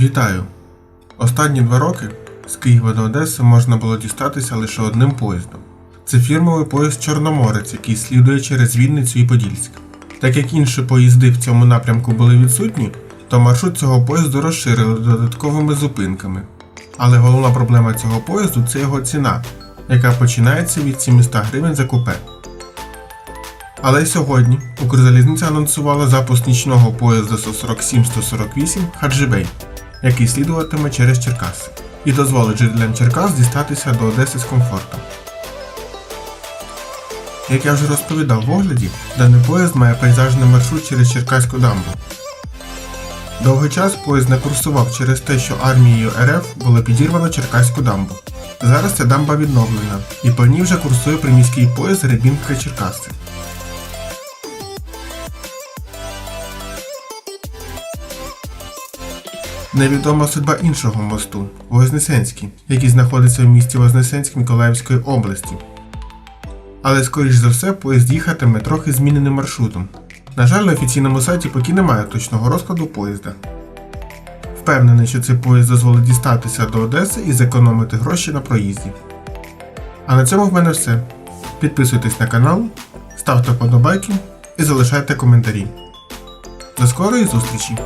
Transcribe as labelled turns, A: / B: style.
A: Вітаю! Останні два роки з Києва до Одеси можна було дістатися лише одним поїздом. Це фірмовий поїзд Чорноморець, який слідує через Вінницю і Подільськ. Так як інші поїзди в цьому напрямку були відсутні, то маршрут цього поїзду розширили додатковими зупинками. Але головна проблема цього поїзду це його ціна, яка починається від 700 гривень за купе. Але сьогодні Укрзалізниця анонсувала запуск нічного поїзда 147-148 Хаджибей, який слідуватиме через Черкаси, і дозволить жителям Черкас дістатися до Одеси з комфортом. Як я вже розповідав в огляді, даний поїзд має пейзажний маршрут через Черкаську дамбу. Довгий час поїзд не курсував через те, що армією РФ було підірвано Черкаську дамбу. Зараз ця дамба відновлена, і по ній вже курсує приміський поїзд Рибінка Черкаси. Невідома судьба іншого мосту Вознесенський, який знаходиться в місті Вознесенськ Миколаївської області. Але скоріш за все поїзд їхатиме трохи зміненим маршрутом. На жаль, на офіційному сайті поки немає точного розкладу поїзда. Впевнений, що цей поїзд дозволить дістатися до Одеси і зекономити гроші на проїзді. А на цьому в мене все. Підписуйтесь на канал, ставте вподобайки і залишайте коментарі. До скорої зустрічі!